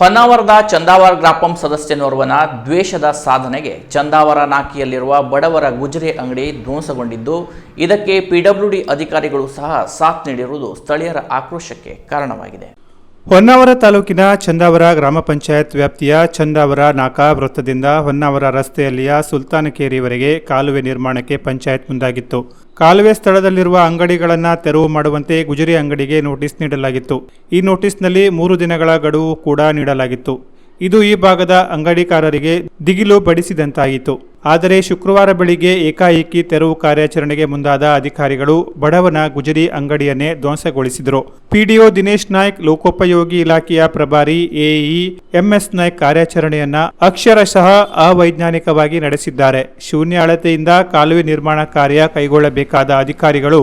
ಹೊನ್ನಾವರದ ಚಂದಾವರ ಗ್ರಾಪಂ ಸದಸ್ಯನೋರ್ವನ ದ್ವೇಷದ ಸಾಧನೆಗೆ ಚಂದಾವರ ನಾಕಿಯಲ್ಲಿರುವ ಬಡವರ ಗುಜರಿ ಅಂಗಡಿ ಧ್ವಂಸಗೊಂಡಿದ್ದು, ಇದಕ್ಕೆ ಪಿಡಬ್ಲ್ಯೂಡಿ ಅಧಿಕಾರಿಗಳು ಸಹ ಸಾಥ್ ನೀಡಿರುವುದು ಸ್ಥಳೀಯರ ಆಕ್ರೋಶಕ್ಕೆ ಕಾರಣವಾಗಿದೆ. ಹೊನ್ನಾವರ ತಾಲೂಕಿನ ಚಂದಾವರ ಗ್ರಾಮ ಪಂಚಾಯತ್ ವ್ಯಾಪ್ತಿಯ ಚಂದಾವರ ನಾಕಾ ವೃತ್ತದಿಂದ ಹೊನ್ನಾವರ ರಸ್ತೆಯಲ್ಲಿಯ ಸುಲ್ತಾನಕೇರಿವರೆಗೆ ಕಾಲುವೆ ನಿರ್ಮಾಣಕ್ಕೆ ಪಂಚಾಯತ್ ಮುಂದಾಗಿತ್ತು. ಕಾಲುವೆ ಸ್ಥಳದಲ್ಲಿರುವ ಅಂಗಡಿಗಳನ್ನು ತೆರವು ಮಾಡುವಂತೆ ಗುಜರಿ ಅಂಗಡಿಗೆ ನೋಟಿಸ್ ನೀಡಲಾಗಿತ್ತು. ಈ ನೋಟಿಸ್ನಲ್ಲಿ ಮೂರು ದಿನಗಳ ಗಡುವು ಕೂಡ ನೀಡಲಾಗಿತ್ತು. ಇದು ಈ ಭಾಗದ ಅಂಗಡಿಕಾರರಿಗೆ ದಿಗಿಲು ಬಡಿಸಿದಂತಾಯಿತು. ಆದರೆ ಶುಕ್ರವಾರ ಬೆಳಿಗ್ಗೆ ಏಕಾಏಕಿ ತೆರವು ಕಾರ್ಯಾಚರಣೆಗೆ ಮುಂದಾದ ಅಧಿಕಾರಿಗಳು ಬಡವನ ಗುಜರಿ ಅಂಗಡಿಯನ್ನೇ ಧ್ವಂಸಗೊಳಿಸಿದರು. ಪಿಡಿಒ ದಿನೇಶ್ ನಾಯ್ಕ್ ಲೋಕೋಪಯೋಗಿ ಇಲಾಖೆಯ ಪ್ರಭಾರಿ ಎಇ ಎಂಎಸ್ ನಾಯ್ಕ್ ಕಾರ್ಯಾಚರಣೆಯನ್ನ ಅಕ್ಷರಶಃ ಅವೈಜ್ಞಾನಿಕವಾಗಿ ನಡೆಸಿದ್ದಾರೆ. ಶೂನ್ಯ ಅಳತೆಯಿಂದ ಕಾಲುವೆ ನಿರ್ಮಾಣ ಕಾರ್ಯ ಕೈಗೊಳ್ಳಬೇಕಾದ ಅಧಿಕಾರಿಗಳು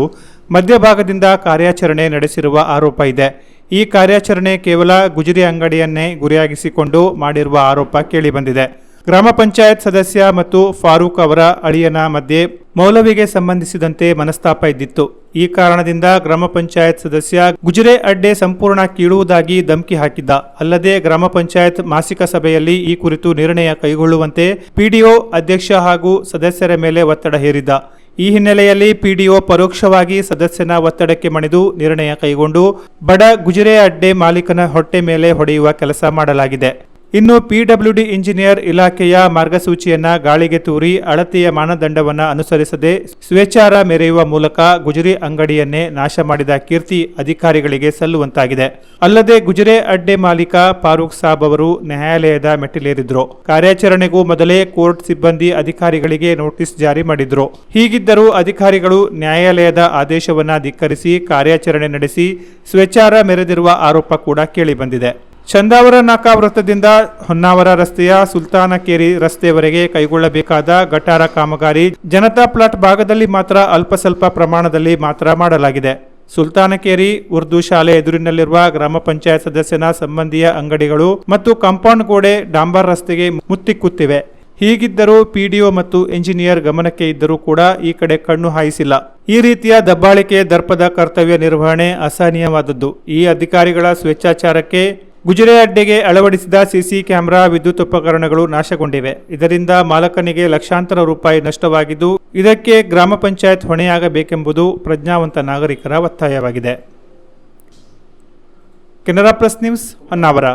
ಮಧ್ಯಭಾಗದಿಂದ ಕಾರ್ಯಾಚರಣೆ ನಡೆಸಿರುವ ಆರೋಪ ಇದೆ. ಈ ಕಾರ್ಯಾಚರಣೆ ಕೇವಲ ಗುಜರಿ ಅಂಗಡಿಯನ್ನೇ ಗುರಿಯಾಗಿಸಿಕೊಂಡು ಮಾಡಿರುವ ಆರೋಪ ಕೇಳಿಬಂದಿದೆ. ಗ್ರಾಮ ಪಂಚಾಯತ್ ಸದಸ್ಯ ಮತ್ತು ಫಾರೂಕ್ ಅವರ ಅಳಿಯನ ಮಧ್ಯೆ ಮೌಲವಿಗೆ ಸಂಬಂಧಿಸಿದಂತೆ ಮನಸ್ತಾಪ ಇದ್ದಿತ್ತು. ಈ ಕಾರಣದಿಂದ ಗ್ರಾಮ ಪಂಚಾಯತ್ ಸದಸ್ಯ ಗುಜರೆ ಅಡ್ಡೆ ಸಂಪೂರ್ಣ ಕೀಳುವುದಾಗಿ ಧಮಕಿ ಹಾಕಿದ್ದ. ಅಲ್ಲದೆ ಗ್ರಾಮ ಪಂಚಾಯತ್ ಮಾಸಿಕ ಸಭೆಯಲ್ಲಿ ಈ ಕುರಿತು ನಿರ್ಣಯ ಕೈಗೊಳ್ಳುವಂತೆ ಪಿಡಿಒ ಅಧ್ಯಕ್ಷ ಹಾಗೂ ಸದಸ್ಯರ ಮೇಲೆ ಒತ್ತಡ ಹೇರಿದ್ದ. ಈ ಹಿನ್ನೆಲೆಯಲ್ಲಿ ಪಿಡಿಒ ಪರೋಕ್ಷವಾಗಿ ಸದಸ್ಯನ ಒತ್ತಡಕ್ಕೆ ಮಣಿದು ನಿರ್ಣಯ ಕೈಗೊಂಡು ಬಡ ಗುಜರೆ ಅಡ್ಡೆ ಮಾಲೀಕನ ಹೊಟ್ಟೆ ಮೇಲೆ ಹೊಡೆಯುವ ಕೆಲಸ ಮಾಡಲಾಗಿದೆ. ಇನ್ನು ಪಿಡಬ್ಲ್ಯೂಡಿ ಇಂಜಿನಿಯರ್ ಇಲಾಖೆಯ ಮಾರ್ಗಸೂಚಿಯನ್ನ ಗಾಳಿಗೆ ತೂರಿ ಅಳತೆಯ ಮಾನದಂಡವನ್ನು ಅನುಸರಿಸದೆ ಸ್ವೇಚ್ಛಾರ ಮೆರೆಯುವ ಮೂಲಕ ಗುಜರಿ ಅಂಗಡಿಯನ್ನೇ ನಾಶ ಮಾಡಿದ ಕೀರ್ತಿ ಅಧಿಕಾರಿಗಳಿಗೆ ಸಲ್ಲುವಂತಾಗಿದೆ. ಅಲ್ಲದೆ ಗುಜರೆ ಅಡ್ಡೆ ಮಾಲೀಕ ಫಾರೂಕ್ ಸಾಬ್ ಅವರು ನ್ಯಾಯಾಲಯದ ಮೆಟ್ಟಿಲೇರಿದ್ರು. ಕಾರ್ಯಾಚರಣೆಗೂ ಮೊದಲೇ ಕೋರ್ಟ್ ಸಿಬ್ಬಂದಿ ಅಧಿಕಾರಿಗಳಿಗೆ ನೋಟಿಸ್ ಜಾರಿ ಮಾಡಿದ್ರು. ಹೀಗಿದ್ದರೂ ಅಧಿಕಾರಿಗಳು ನ್ಯಾಯಾಲಯದ ಆದೇಶವನ್ನ ಧಿಕ್ಕರಿಸಿ ಕಾರ್ಯಾಚರಣೆ ನಡೆಸಿ ಸ್ವೇಚ್ಛಾರ ಮೆರೆದಿರುವ ಆರೋಪ ಕೂಡ ಕೇಳಿಬಂದಿದೆ. ಚಂದಾವರ ನಾಕಾ ವೃತ್ತದಿಂದ ಹೊನ್ನಾವರ ರಸ್ತೆಯ ಸುಲ್ತಾನಕೇರಿ ರಸ್ತೆಯವರೆಗೆ ಕೈಗೊಳ್ಳಬೇಕಾದ ಗಟಾರ ಕಾಮಗಾರಿ ಜನತಾ ಪ್ಲಾಟ್ ಭಾಗದಲ್ಲಿ ಮಾತ್ರ ಅಲ್ಪ ಸ್ವಲ್ಪ ಪ್ರಮಾಣದಲ್ಲಿ ಮಾತ್ರ ಮಾಡಲಾಗಿದೆ. ಸುಲ್ತಾನಕೇರಿ ಉರ್ದು ಶಾಲೆ ಎದುರಿನಲ್ಲಿರುವ ಗ್ರಾಮ ಪಂಚಾಯತ್ ಸದಸ್ಯನ ಸಂಬಂಧಿಯ ಅಂಗಡಿಗಳು ಮತ್ತು ಕಾಂಪೌಂಡ್ ಗೋಡೆ ಡಾಂಬರ್ ರಸ್ತೆಗೆ ಮುತ್ತಿಕ್ಕುತ್ತಿವೆ ಹೀಗಿದ್ದರೂ ಪಿಡಿಒ ಮತ್ತು ಎಂಜಿನಿಯರ್ ಗಮನಕ್ಕೆ ಇದ್ದರೂ ಕೂಡ ಈ ಕಡೆ ಕಣ್ಣು ಹಾಯಿಸಿಲ್ಲ. ಈ ರೀತಿಯ ದಬ್ಬಾಳಿಕೆ ದರ್ಪದ ಕರ್ತವ್ಯ ನಿರ್ವಹಣೆ ಅಸಹನೀಯವಾದದ್ದು. ಈ ಅಧಿಕಾರಿಗಳ ಸ್ವೇಚ್ಛಾಚಾರಕ್ಕೆ ಗುಜರೆ ಅಡ್ಡೆಗೆ ಅಳವಡಿಸಿದ ಸಿಸಿ ಕ್ಯಾಮೆರಾ ವಿದ್ಯುತ್ ಉಪಕರಣಗಳು ನಾಶಗೊಂಡಿವೆ. ಇದರಿಂದ ಮಾಲಕನಿಗೆ ಲಕ್ಷಾಂತರ ರೂಪಾಯಿ ನಷ್ಟವಾಗಿದ್ದು, ಇದಕ್ಕೆ ಗ್ರಾಮ ಪಂಚಾಯತ್ ಹೊಣೆಯಾಗಬೇಕೆಂಬುದು ಪ್ರಜ್ಞಾವಂತ ನಾಗರಿಕರ ಒತ್ತಾಯವಾಗಿದೆ. Canara plus news, Honnavar.